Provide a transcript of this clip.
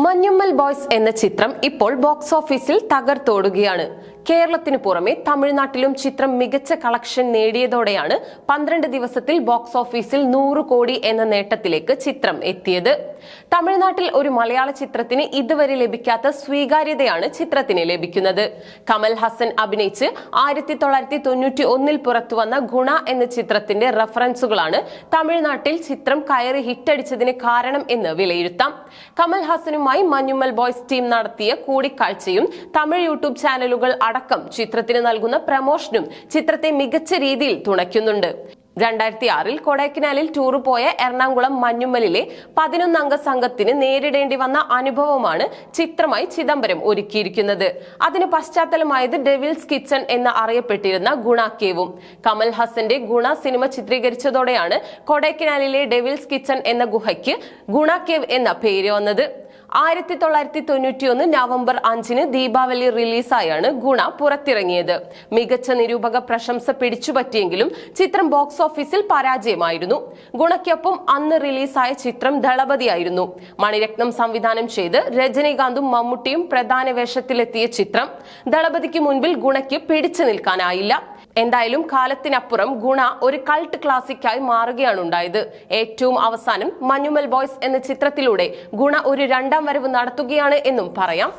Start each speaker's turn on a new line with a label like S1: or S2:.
S1: Manjummel boys എന്ന ചിത്രം ഇപ്പോൾ ബോക്സ് ഓഫീസിൽ തകർത്തോടുകയാണ്. കേരളത്തിന് പുറമെ തമിഴ്നാട്ടിലും ചിത്രം മികച്ച കളക്ഷൻ നേടിയതോടെയാണ് പന്ത്രണ്ട് ദിവസത്തിൽ ബോക്സ് ഓഫീസിൽ നൂറ് കോടി എന്ന നേട്ടത്തിലേക്ക് ചിത്രം എത്തിയത്. തമിഴ്നാട്ടിൽ ഒരു മലയാള ചിത്രത്തിന് ഇതുവരെ ലഭിക്കാത്ത സ്വീകാര്യതയാണ് ചിത്രത്തിന് ലഭിക്കുന്നത്. കമൽ ഹസൻ അഭിനയിച്ച് ആയിരത്തി തൊള്ളായിരത്തി തൊണ്ണൂറ്റി ഒന്നിൽ പുറത്തുവന്ന ഗുണ എന്ന ചിത്രത്തിന്റെ റഫറൻസുകളാണ് തമിഴ്നാട്ടിൽ ചിത്രം കയറി ഹിറ്റടിച്ചതിന് കാരണം എന്ന് വിലയിരുത്താം. കമൽ ഹസനുമായി മഞ്ഞുമൽ ബോയ്സ് ടീം നടത്തിയ കൂടിക്കാഴ്ചയും തമിഴ് യൂട്യൂബ് ചാനലുകൾ അടക്കം ചിത്രത്തിന് നൽകുന്ന പ്രമോഷനും ചിത്രത്തെ മികച്ച രീതിയിൽ തുണയ്ക്കുന്നുണ്ട്. രണ്ടായിരത്തി ആറിൽ കൊടൈക്കനാലിൽ ടൂർ പോയ എറണാകുളം മഞ്ഞുമ്മലിലെ പതിനൊന്നംഗ സംഘത്തിന് നേരിടേണ്ടി വന്ന അനുഭവമാണ് ചിത്രമായി ചിദംബരം ഒരുക്കിയിരിക്കുന്നത്. അതിന് പശ്ചാത്തലമായത് ഡെവിൽസ് കിച്ചൺ എന്ന് അറിയപ്പെട്ടിരുന്ന ഗുണ കേവും കമൽ ഹസന്റെ ഗുണ സിനിമ ചിത്രീകരിച്ചതോടെയാണ് കൊടൈക്കനാലിലെ ഡെവിൽസ് കിച്ചൺ എന്ന ഗുഹയ്ക്ക് ഗുണ കേവ് എന്ന പേര് വന്നത്. ആയിരത്തി തൊള്ളായിരത്തി തൊണ്ണൂറ്റിയൊന്ന് നവംബർ അഞ്ചിന് ദീപാവലി റിലീസായാണ് ഗുണ പുറത്തിറങ്ങിയത്. മികച്ച നിരൂപക പ്രശംസ പിടിച്ചുപറ്റിയെങ്കിലും ചിത്രം ബോക്സ് ഓഫീസിൽ പരാജയമായിരുന്നു. ഗുണയ്ക്കൊപ്പം അന്ന് റിലീസായ ചിത്രം ദളപതിയായിരുന്നു. മണിരത്നം സംവിധാനം ചെയ്ത് രജനീകാന്തും മമ്മൂട്ടിയും പ്രധാന വേഷത്തിലെത്തിയ ചിത്രം ദളപതിക്ക് മുൻപിൽ ഗുണയ്ക്ക് പിടിച്ചു നിൽക്കാനായില്ല. എന്തായാലും കാലത്തിനപ്പുറം ഗുണ ഒരു കൾട്ട് ക്ലാസിക്കായി മാറുകയാണ് ഉണ്ടായത്. ഏറ്റവും അവസാനം മഞ്ഞുമൽ ബോയ്സ് എന്ന ചിത്രത്തിലൂടെ ഗുണ ഒരു രണ്ടാം വരവ് നടത്തുകയാണ് എന്നും പറയാം.